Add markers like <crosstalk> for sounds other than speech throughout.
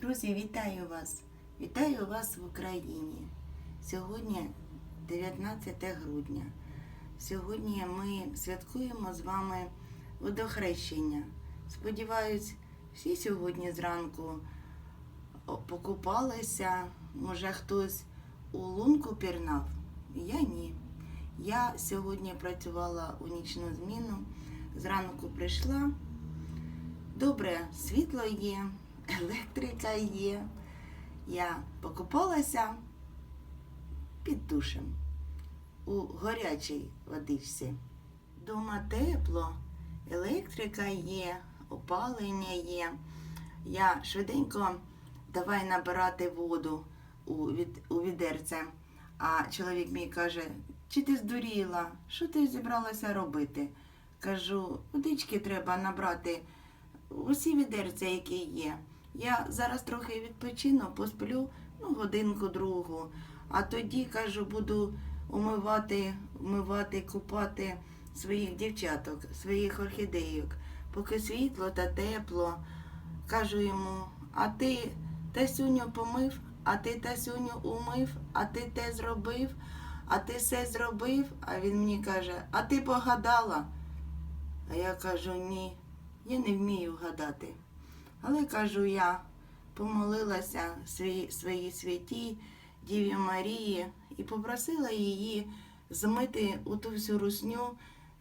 Друзі, вітаю вас! Вітаю вас в Україні. Сьогодні 19 грудня. Сьогодні ми святкуємо з вами водохрещення. Сподіваюсь, всі сьогодні зранку покупалися. Може, хтось у лунку пірнав? Я ні. Я сьогодні працювала у нічну зміну. Зранку прийшла. Добре, світло є, електрика є. Я покупалася під душем у гарячій водичці. Дома тепло, електрика є, опалення є. Я швиденько давай набирати воду у, від, у відерце. А чоловік мій каже, чи ти здуріла? Що ти зібралася робити? Кажу, водички треба набрати усі відерця, які є. Я зараз трохи відпочину, посплю ну, годинку другу, а тоді, кажу, буду умивати, вмивати, купати своїх дівчаток, своїх орхідейок. Поки світло та тепло. Кажу йому, а ти Тасюню помив, а ти Тасюню умив, а ти те зробив, а ти все зробив. А він мені каже, а ти погадала? А я кажу, ні, я не вмію гадати. Але кажу я, помолилася своїй своїй святій Діві Марії і попросила її змити оту всю русню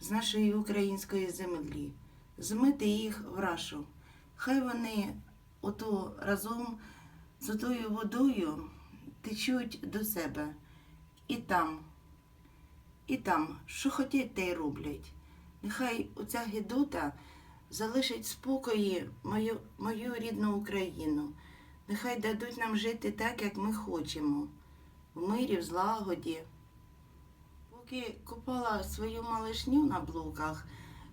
з нашої української землі, змити їх в рашу. Хай вони ото разом з отою водою течуть до себе і там, і там, що хотять, те й роблять. Нехай оця гидота залишить спокої мою, мою рідну Україну. Нехай дадуть нам жити так, як ми хочемо, в мирі, в злагоді. Поки купала свою малишню на блоках,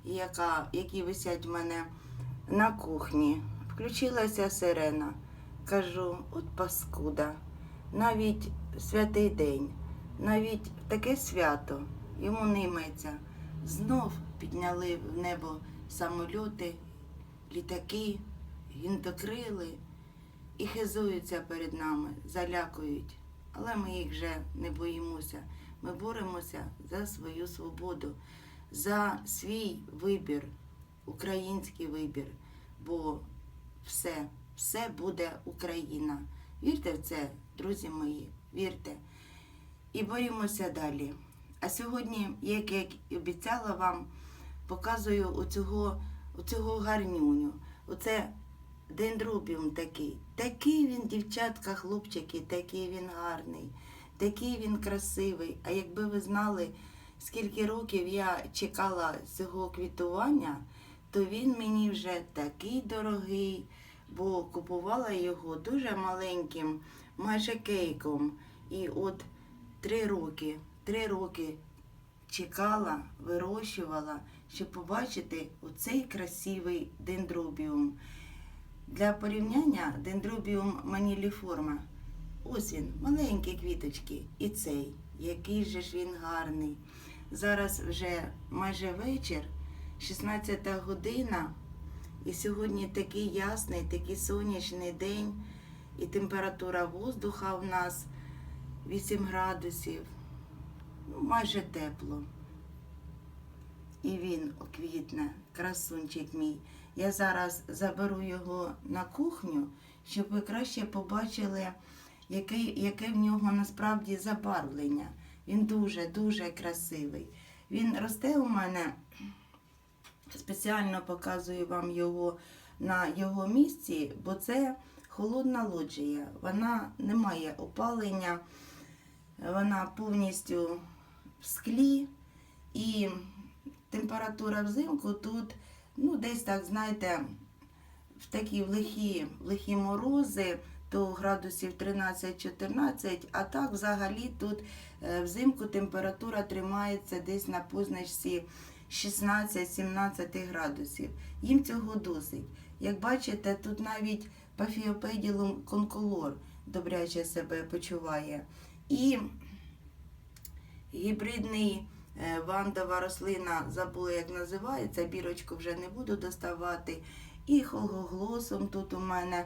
яка, які висять в мене на кухні, включилася сирена. Кажу, от паскуда, навіть святий день, навіть таке свято йому не йметься. Знов підняли в небо самольоти, літаки, гінтокрили і хизуються перед нами, залякують. Але ми їх вже не боїмося. Ми боремося за свою свободу, за свій вибір, український вибір. Бо все, все буде Україна. Вірте в це, друзі мої, вірте. І борімося далі. А сьогодні, як я обіцяла вам, показую оцього, оцього гарнюню. Оце дендробіум такий. Такий він, дівчатка, хлопчики, такий він гарний, такий він красивий. А якби ви знали, скільки років я чекала цього квітування, то він мені вже такий дорогий, бо купувала його дуже маленьким, майже кейком. І от три роки, три роки чекала, вирощувала, щоб побачити оцей красивий дендробіум. Для порівняння дендробіум маніліформа. Ось він, маленькі квіточки. І цей, який же ж він гарний. Зараз вже майже вечір, 16 година, і сьогодні такий ясний, такий сонячний день, і температура воздуха в нас 8 градусів, ну, майже тепло. І він оквітне, красунчик мій. Я зараз заберу його на кухню, щоб ви краще побачили, яке, яке в нього насправді забарвлення. Він дуже-дуже красивий. Він росте у мене, спеціально показую вам його на його місці, бо це холодна лоджія. Вона не має опалення, вона повністю в склі. І температура взимку тут, ну, десь так, знаєте, в такі лихі, лихі морози, то градусів 13-14, а так взагалі тут е, взимку температура тримається десь на позначці 16-17 градусів. Їм цього досить. Як бачите, тут навіть пафіопеділум конколор добряче себе почуває. І гібридний е, вандова рослина, забула, як називається, бірочку вже не буду доставати. І холгоглосом тут у мене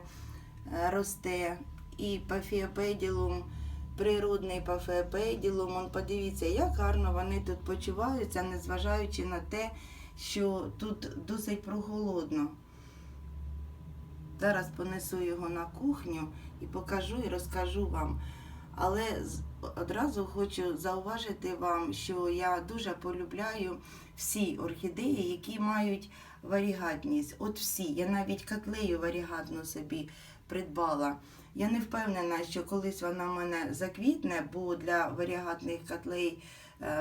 е, росте, і пафіопеділум, природний пафіопеділум. Он подивіться, як гарно вони тут почуваються, незважаючи на те, що тут досить прохолодно. Зараз понесу його на кухню і покажу і розкажу вам. Але одразу хочу зауважити вам, що я дуже полюбляю всі орхідеї, які мають варігатність. От всі. Я навіть котлею варігатну собі придбала. Я не впевнена, що колись вона в мене заквітне, бо для варігатних котлей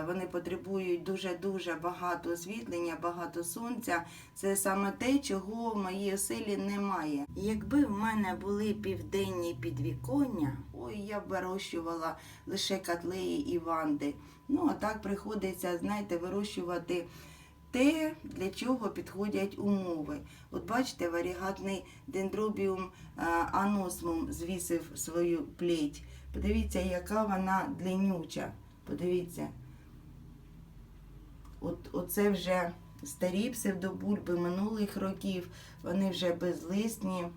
вони потребують дуже-дуже багато освітлення, багато сонця. Це саме те, чого в моїй оселі немає. Якби в мене були південні підвіконня, ой, я б вирощувала лише котлеї і ванди. Ну, а так приходиться, знаєте, вирощувати те, для чого підходять умови. От бачите, варігатний дендробіум е, аносмум звісив свою плеть. Подивіться, яка вона длиннюча. Подивіться. От, оце вже старі псевдобульби минулих років, вони вже безлисні.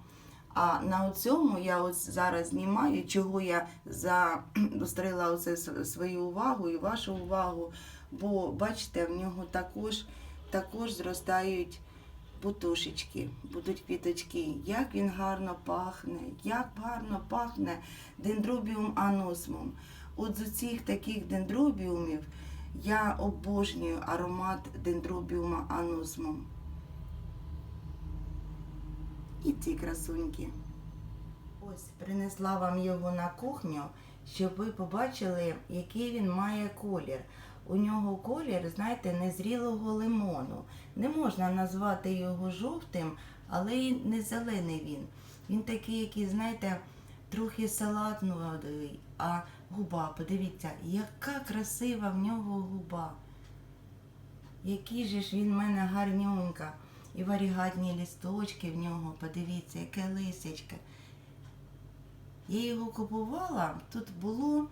А на цьому я ось зараз знімаю, чого я заострила <clears throat> оце свою увагу і вашу увагу. Бо бачите, в нього також, також зростають бутушечки, будуть квіточки. Як він гарно пахне, як гарно пахне дендробіум аносмум. От з цих таких дендробіумів я обожнюю аромат дендробіума аносмум. І ці красуньки. Ось принесла вам його на кухню, щоб ви побачили, який він має колір. У нього колір, знаєте, незрілого лимону. Не можна назвати його жовтим, але й не зелений він. Він такий, який, знаєте, трохи салатновий, а губа, подивіться, яка красива в нього губа. Який же ж він в мене гарнюнька. І варігатні лісточки в нього, подивіться, яке лисячке. Я його купувала, тут було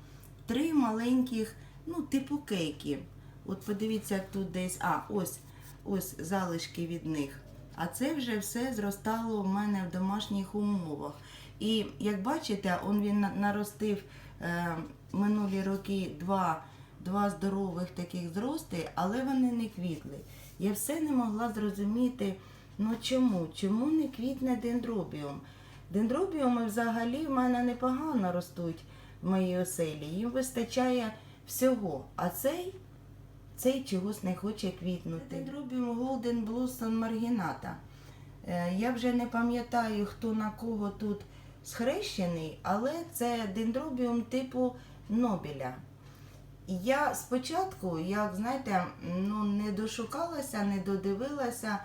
три маленьких, ну, типу кейки. От подивіться, тут десь. А, ось, ось залишки від них. А це вже все зростало в мене в домашніх умовах. І як бачите, он він наростив минулі роки два, два здорових таких зрости, але вони не квітли. Я все не могла зрозуміти, ну чому? Чому не квітне дендробіум? Дендробіуми взагалі в мене непогано ростуть в моїй оселі. Їм вистачає всього. А цей, цей чогось не хоче квітнути. Дендробіум Golden Blossom Marginata. Е, Я вже не пам'ятаю, хто на кого тут схрещений, але це дендробіум типу Нобеля. Я спочатку, як знаєте, ну не дошукалася, не додивилася,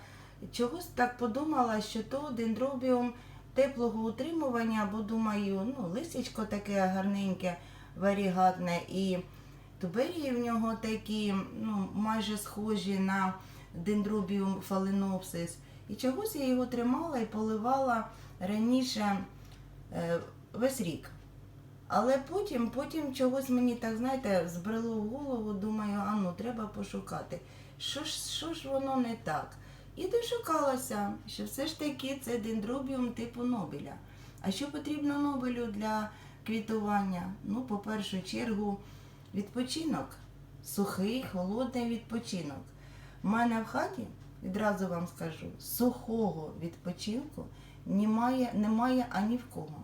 чогось так подумала, що то дендробіум теплого утримування, бо думаю, ну, лисичко таке гарненьке, варігатне, і туберії в нього такі, ну, майже схожі на дендробіум фаленопсис. І чогось я його тримала і поливала раніше весь рік. Але потім, потім чогось мені так, знаєте, збрело в голову, думаю, а ну треба пошукати. Що ж, що ж воно не так? І дошукалася, що все ж таки це дендробіум типу Нобеля. А що потрібно Нобелю для квітування? Ну, по першу чергу, відпочинок. Сухий, холодний відпочинок. У мене в хаті, відразу вам скажу, сухого відпочинку немає, немає ані в кого.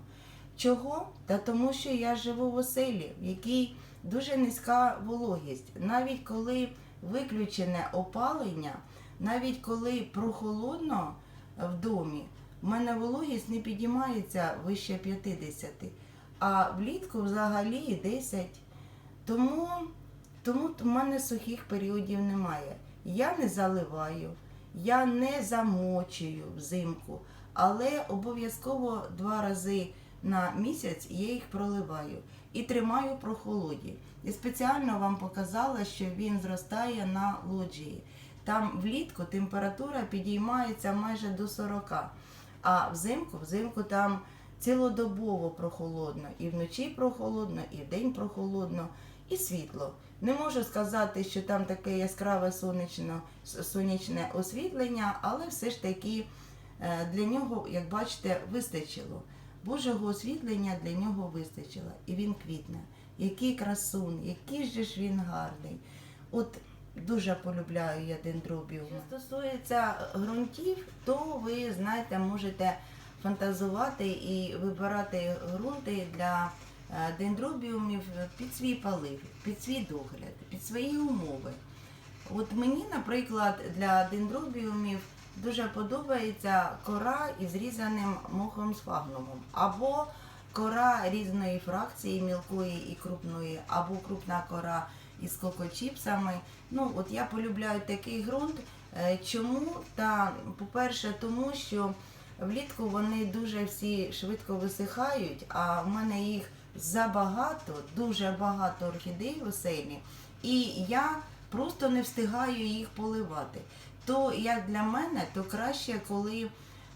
Чого? Та тому, що я живу в оселі, в якій дуже низька вологість. Навіть коли виключене опалення, навіть коли прохолодно в домі, в мене вологість не підіймається вище 50, а влітку взагалі 10. Тому, тому в мене сухих періодів немає. Я не заливаю, я не замочую взимку, але обов'язково два рази на місяць я їх проливаю і тримаю прохолоді. І спеціально вам показала, що він зростає на лоджії. Там влітку температура підіймається майже до 40, а взимку, взимку там цілодобово прохолодно. І вночі прохолодно, і вдень прохолодно, і світло. Не можу сказати, що там таке яскраве сонячне, сонячне освітлення, але все ж таки е, для нього, як бачите, вистачило. Божого освітлення для нього вистачило, і він квітне. Який красун, який же ж він гарний. От дуже полюбляю я дендробіум. Що стосується ґрунтів, то ви знаєте, можете фантазувати і вибирати ґрунти для е, дендробіумів під свій полив, під свій догляд, під свої умови. От мені, наприклад, для дендробіумів дуже подобається кора із різаним мохом сфагнумом, або кора різної фракції, мілкої і крупної, або крупна кора із кокочіпсами. Ну, от я полюбляю такий ґрунт. Е, Чому? Та, по-перше, тому що влітку вони дуже всі швидко висихають, а в мене їх забагато, дуже багато орхідей в оселі, і я просто не встигаю їх поливати. То як для мене, то краще, коли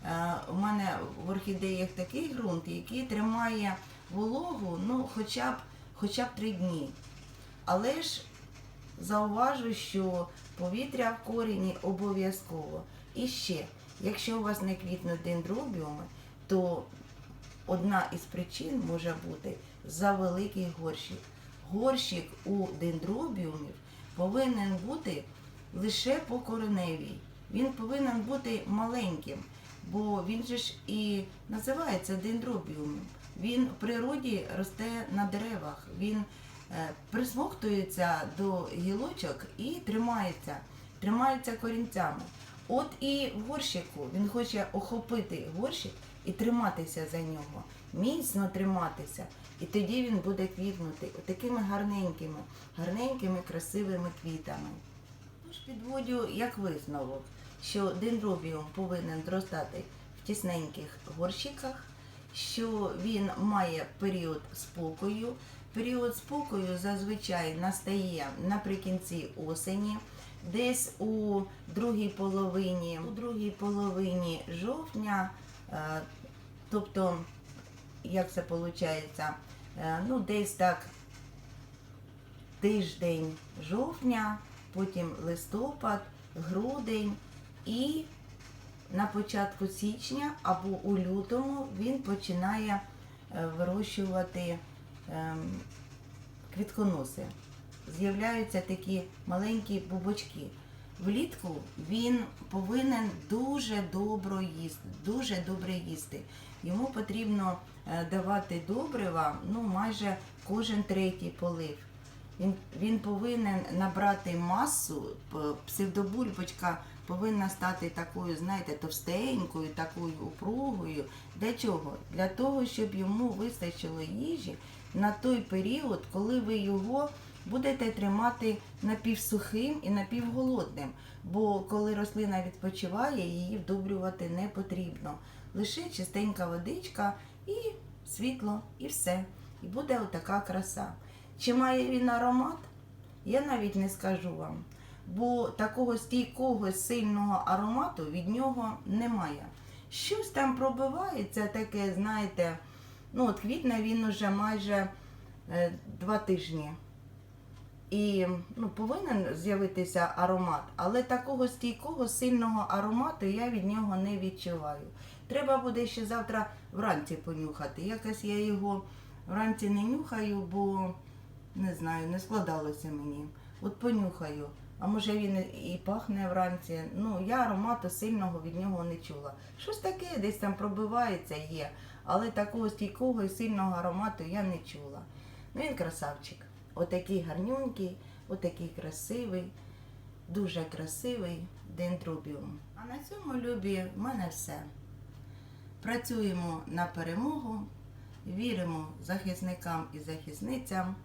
е, у мене в орхідеях такий ґрунт, який тримає вологу ну, хоча б, хоча б три дні. Але ж зауважу, що повітря в корені обов'язково. І ще, якщо у вас не квітнуть дендробіуми, то одна із причин може бути завеликий горщик. Горщик у дендробіумів повинен бути лише по кореневій. Він повинен бути маленьким, бо він же ж і називається дендробіумом. Він в природі росте на деревах. Він е, присмоктується до гілочок і тримається, тримається корінцями. От і горщику він хоче охопити горщик і триматися за нього, міцно триматися. І тоді він буде квітнути такими гарненькими, гарненькими, красивими квітами. Тож підводю як висновок, що дендробіум повинен зростати в тісненьких горщиках, що він має період спокою. Період спокою зазвичай настає наприкінці осені, десь у другій половині, у другій половині жовтня, е, тобто, як це виходить, ну десь так тиждень жовтня, потім листопад, грудень і на початку січня або у лютому він починає е, вирощувати ем, квітконоси. З'являються такі маленькі бубочки. Влітку він повинен дуже добре їсти, дуже добре їсти. Йому потрібно е, давати добрива ну, майже кожен третій полив. Він, він повинен набрати масу, псевдобульбочка повинна стати такою, знаєте, товстенькою, такою упругою. Для чого? Для того, щоб йому вистачило їжі на той період, коли ви його будете тримати напівсухим і напівголодним. Бо коли рослина відпочиває, її вдобрювати не потрібно. Лише чистенька водичка і світло, і все. І буде отака краса. Чи має він аромат? Я навіть не скажу вам. Бо такого стійкого сильного аромату від нього немає. Щось там пробивається, таке, знаєте, ну от квітне він уже майже е, два тижні. І ну, повинен з'явитися аромат, але такого стійкого, сильного аромату я від нього не відчуваю. Треба буде ще завтра вранці понюхати. Якось я його вранці не нюхаю, бо не знаю, не складалося мені. От понюхаю. А може він і пахне вранці. Ну, я аромату сильного від нього не чула. Щось таке десь там пробивається, є, але такого стійкого і сильного аромату я не чула. Ну він красавчик. Отакий гарнюнький, отакий красивий, дуже красивий дендробіум. А на цьому любі в мене все. Працюємо на перемогу, віримо захисникам і захисницям,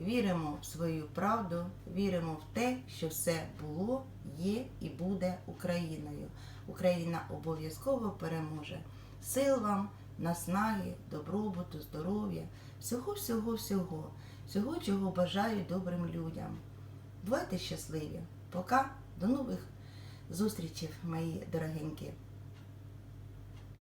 віримо в свою правду, віримо в те, що все було, є і буде Україною. Україна обов'язково переможе. Сил вам, наснаги, добробуту, здоров'я, всього, всього, всього, всього, чого бажаю добрим людям. Бувайте щасливі. Пока, до нових зустрічей, мої дорогенькі.